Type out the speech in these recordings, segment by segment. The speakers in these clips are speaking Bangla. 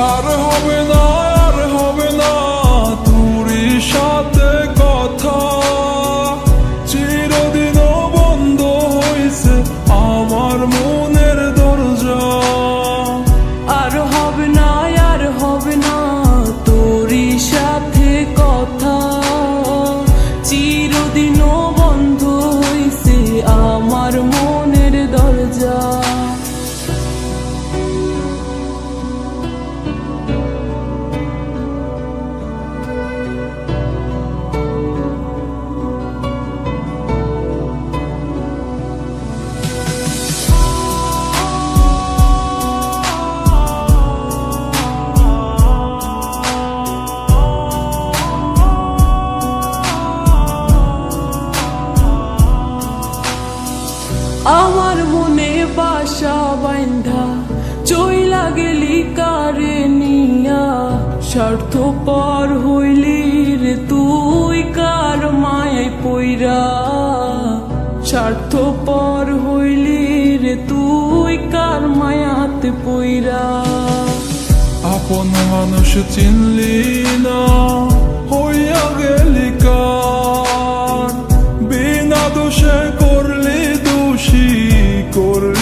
আর হবে না আর সাথে কথা। বন্ধ হয়েছে আমার মনের বাইন্ধা চইলা গেলি কারে নিয়া স্বার্থ পর হইলি রে তুই কার মায় পইরা। স্বার্থ পর হইলি রে তুই কার মায়াতে পইরা। আপন মানুষ চিনলি না, হইয়া গেলি কার। বিনা দোষে করলি দোষী, করলি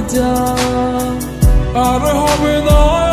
মনের দরজা আর হবে না